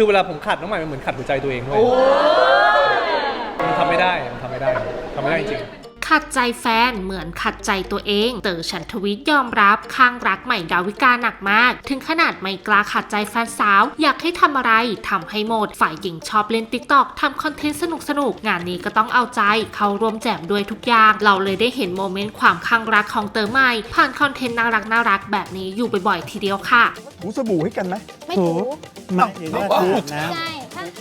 คือเวลาผมขัดน้องใหม่มันเหมือนขัดหัวใจตัวเองด้วยมันทำไม่ได้มันทำไม่ได้ทำไม่ได้จริงขัดใจแฟนเหมือนขัดใจตัวเอง เต๋อฉันทวิทย์ยอมรับข้างรักใหม่ดาวิกาหนักมาก ถึงขนาดไม่กล้าขัดใจแฟนสาว อยากให้ทำอะไรทำให้หมด ฝ่ายหญิงชอบเล่นติ๊กตอกทำคอนเทนต์สนุกสนุกๆงานนี้ก็ต้องเอาใจ เข้าร่วมแจมด้วยทุกอย่าง เราเลยได้เห็นโมเมนต์ความข้างรักของเต๋อใหม่ ผ่านคอนเทนต์น่ารักน่ารักๆแบบนี้อยู่บ่อยๆทีเดียวค่ะถูสบู่ให้กันไหมไม่ถู ไม่อย่างนี้ถูอน้ำ ใช่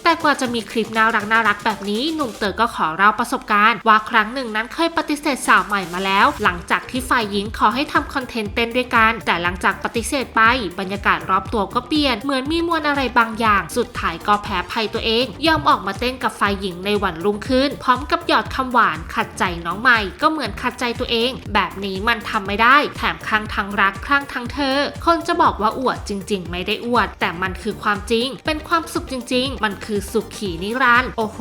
แต่กว่าจะมีคลิปน่ารักน่ารักแบบนี้ หนุ่มเต๋อก็ขอเล่าประสบการณ์ ว่าครั้งหนึ่งนั้นเคยปฏิเสธสาวใหม่มาแล้ว หลังจากที่ฝ่ายหญิงขอให้ทำคอนเทนต์เต้นด้วยกัน แต่หลังจากปฏิเสธไป บรรยากาศรอบตัวก็เปลี่ยน เหมือนมีมวลอะไรบางอย่าง สุดท้ายก็แพ้ภัยตัวเอง ยอมออกมาเต้นกับฝ่ายหญิงในวันรุ่งขึ้น พร้อมกับหยอดคำหวานขัดใจน้องใหม่ ก็เหมือนขัดใจตัวเอง แบบนี้มันทำไม่ได้ แถมคลั่งทั้งรักคลั่งทั้งเธอ คนจะบอกว่าอวดจริง ๆ ไม่ได้อวด แต่มันคือความจริง เป็นความสุขจริง ๆ มันคือสุขขีนิรันดร์โอ้โห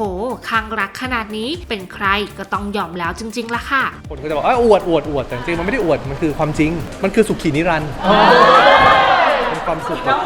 คลั่งรักขนาดนี้เป็นใครก็ต้องยอมแล้วจริง ๆละค่ะ คนก็จะบอกว่าอวดอวดอวดแต่จริงๆมันไม่ได้อวดมันคือความจริง มันคือสุขีนิรันดร์เป็น ความสุขครับ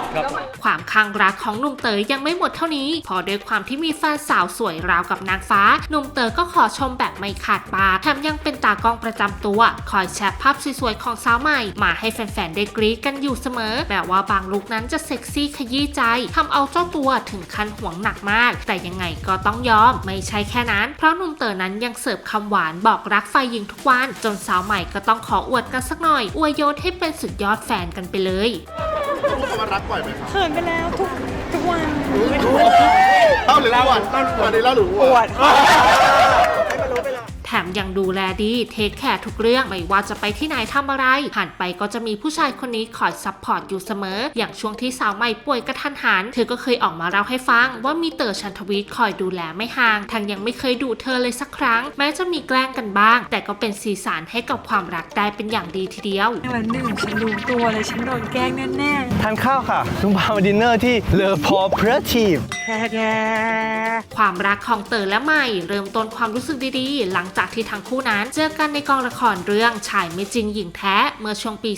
ความคลั่งรักของหนุ่มเต๋อยังไม่หมดเท่านี้ พอด้วยความที่มีแฟนสาวสวยราวกับนางฟ้า หนุ่มเต๋อก็ขอชมแบบไม่ขาดปากแถมยังเป็นตากล้องประจำตัว คอยแชร์ภาพสวยๆของสาวใหม่ มาให้แฟนๆได้กรี๊ดกันอยู่เสมอ แม้ว่าบางลุคนั้นจะเซ็กซี่ขยี้ใจทำเอาเจ้าตัวถึงขั้นห่วงหนักมาก แต่ยังไงก็ต้องยอม ไม่ใช่แค่นั้น เพราะหนุ่มเต๋อนั้นยังเสิร์ฟคำหวานบอกรักฝ่ายหญิงทุกวัน จนสาวใหม่ก็ต้องขออวดกันสักหน่อย อวยยศให้เป็นสุดยอดแฟนกันไปเลย เขินไปแล้วทุกทุกวันเล่าหรือเล่าอะอันนี้เล่าหรือปวด แถมยังดูแลดี เทคแคร์ทุกเรื่อง ไม่ว่าจะไปที่ไหนทำอะไรหันไปก็จะมีผู้ชายคนนี้คอยซัพพอร์ตอยู่เสมอ อย่างช่วงที่สาวใหม่ป่วยกระทันหัน เธอก็เคยออกมาเล่าให้ฟัง ว่ามีเต๋อชันทวีตคอยดูแลไม่ห่างทั้งยังไม่เคยดูเธอเลยสักครั้ง แม้จะมีแกล้งกันบ้าง แต่ก็เป็นสีสันให้กับความรักได้เป็นอย่างดีทีเดียววันหนึ่งฉันรู้ตัวเลยฉันโดนแกล้งแน่ทานข้าวค่ะลุงพามาดินเนอร์ที่เลอพอเพรทีฟๆแค่แค่ความรักของเต๋อและใหม่ เริ่มต้นความรู้สึกดีๆ หลังจากที่ทั้งคู่นั้นเจอกันในกองละครเรื่องชายไม่จริงหญิงแท้เมื่อช่วงปี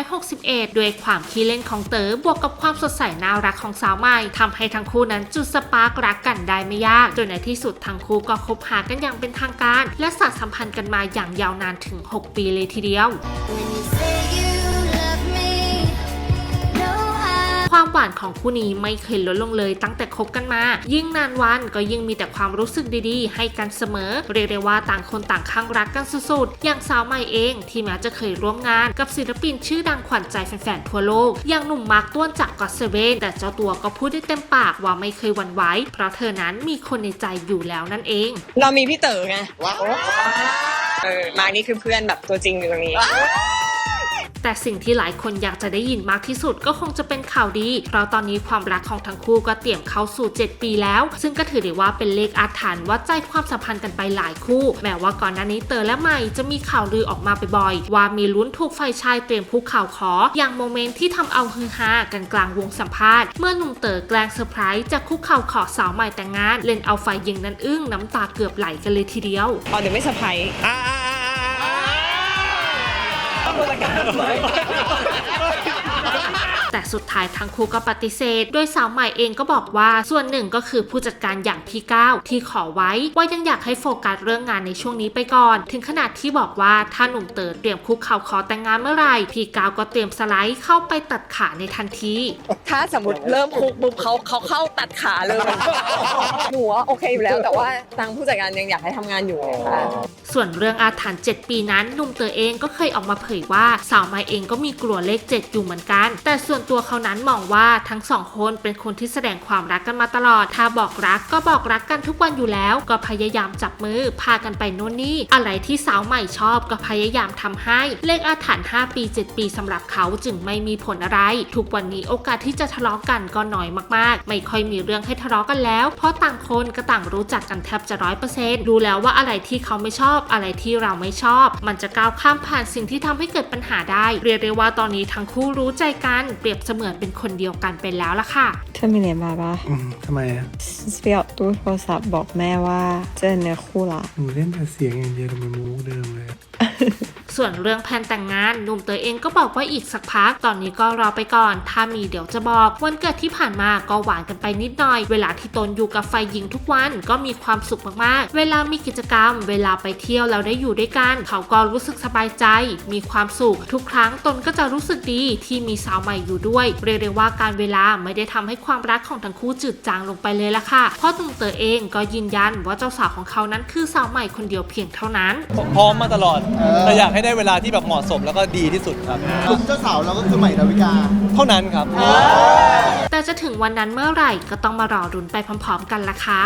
2561 ด้วยความขี้เล่นของเต๋อบวกกับความสดใสน่ารักของสาวใหม่ทำให้ทั้งคู่นั้นจุดสปาร์กรักกันได้ไม่ยาก จนในที่สุดทั้งคู่ก็คบหากันอย่างเป็นทางการ และสานสัมพันธ์กันมาอย่างยาวนานถึง 6 ปีเลยทีเดียว ความหวานของคู่นี้ไม่เคยลดลงเลยตั้งแต่คบกันมา ยิ่งนานวันก็ยิ่งมีแต่ความรู้สึกดีๆ ให้กันเสมอ เรียกได้ว่าต่างคนต่างข้างรักกันสุดๆ อย่างสาวใหม่เองที่แม้จะเคยร่วมงานกับศิลปินชื่อดังขวัญใจแฟนๆทั่วโลก อย่างหนุ่มมาร์คต้วนจากก็อตเซเว่นแต่เจ้าตัวก็พูดได้เต็มปากว่าไม่เคยหวั่นไหวเพราะเธอนั้นมีคนในใจอยู่แล้วนั่นเอง เรามีพี่เต๋อไงเออมานี่คือเพื่อนแบบตัวจริงอยู่ตรงนี้ แต่สิ่งที่หลายคนอยากจะได้ยินมากที่สุดก็คงจะเป็นข่าวดี เพราะตอนนี้ความรักของทั้งคู่ก็เตรียมเข้าสู่ 7 ปีแล้ว ซึ่งก็ถือได้ว่าเป็นเลขอาถรรพ์วัดใจความสัมพันธ์กันไปหลายคู่ แม้ว่าก่อนหน้านี้เตอและใหม่จะมีข่าวลือออกมาบ่อยๆว่ามีลุ้นถูกฝ่ายชายเตรียมคุกเข่าวขอ อย่างโมเมนต์ที่ทำเอาฮือฮากันกลางวงสัมภาษณ์เมื่อหนุ่มเต๋อแกล้งเซอร์ไพรส์จะคุกเข่าขอสาวใหม่แต่งงาน เล่นเอาฝ่ายหญิงนั้นอึ้งน้ำตาเกือบไหลกันเลยทีเดียวอ๋อเดี๋ยวไม่เซอร์ไพรส์ I'm like, I'm like. แต่สุดท้ายทั้งคู่ก็ปฏิเสธ โดยสาวใหม่เองก็บอกว่าส่วนหนึ่งก็คือผู้จัดการอย่างพี่ก้าวที่ขอไว้ว่ายังอยากให้โฟกัสเรื่องงานในช่วงนี้ไปก่อน ถึงขนาดที่บอกว่าถ้าหนุ่มเต๋อเตรียมคุกเข่าขอแต่งงานเมื่อไหร่พี่ก้าวก็เตรียมสไลด์เข้าไปตัดขาในทันที ถ้าสมมติเริ่มคุกปุ๊บเขาเขาเข้าตัดขาเลยหนูว่าโอเคอยู่แล้วแต่ว่าทางผู้จัดการยังอยากให้ทำงานอยู่ไงค่ะส่วนเรื่องอาถรรพ์7ปีนั้นหนุ่มเต๋อเองก็เคยออกมาเผยว่าสาวไม้เองก็มีกลัวเลข 7 อยู่เหมือนกัน แต่ส่วนตัวเขานั้นมองว่าทั้งสองคนเป็นคนที่แสดงความรักกันมาตลอด ถ้าบอกรักก็บอกรักกันทุกวันอยู่แล้ว ก็พยายามจับมือพากันไปโน่นนี่ อะไรที่สาวใหม่ชอบก็พยายามทำให้ เลขอาถรรพ์5ปี 7 ปีสำหรับเขาจึงไม่มีผลอะไร ทุกวันนี้โอกาสที่จะทะเลาะกันก็น้อยมากๆ ไม่ค่อยมีเรื่องให้ทะเลาะกันแล้ว เพราะต่างคนก็ต่างรู้จักกันแทบจะร้อยเปอร์เซ็นต์รู้แล้วว่าอะไรที่เขาไม่ชอบ อะไรที่เราไม่ชอบ มันจะก้าวข้ามผ่านสิ่งที่ทำให้เกิดปัญหาได้ เรียกได้ว่าตอนนี้ทั้งคู่รู้ใจกันเปรียบเสมือนเป็นคนเดียวกันไปแล้วล่ะค่ะ เธอมีเหรียญบาทปะอืมทำไมอะไปเอาตู้โทรศัพท์บอกแม่ว่าเจอเนื้อคู่ละหนูเล่นแต่เสียงอย่างเดียวทำไมมูกเดิมเลย ส่วนเรื่องแผนแต่งงานหนุ่มเตยเองก็บอกว่าอีกสักพัก ตอนนี้ก็รอไปก่อน ถ้ามีเดี๋ยวจะบอก วันเกิดที่ผ่านมาก็หวานกันไปนิดหน่อย เวลาที่ตนอยู่กับไฟหญิงทุกวันก็มีความสุขมากๆ เวลามีกิจกรรม เวลาไปเที่ยวแล้วได้อยู่ด้วยกัน เขาก็รู้สึกสบายใจ มีความสุข ทุกครั้งตนก็จะรู้สึกดีที่มีสาวใหม่อยู่ด้วย เรียกได้ว่าการเวลาไม่ได้ทำให้ความรักของทั้งคู่จืดจางลงไปเลยละค่ะ เพราะตุงเตอเองก็ยืนยันว่าเจ้าสาวของเขานั้นคือสาวใหม่คนเดียวเพียงเท่านั้น พร้อมมาตลอดแต่อยากให้ได้เวลาที่แบบเหมาะสมแล้วก็ดีที่สุดครับ ลุงเจ้าสาวเราก็คือใหม่ดาวิกา เท่านั้นครับ แต่จะถึงวันนั้นเมื่อไหร่ก็ต้องมารอรุนไปพร้อม ๆ กันละค่ะ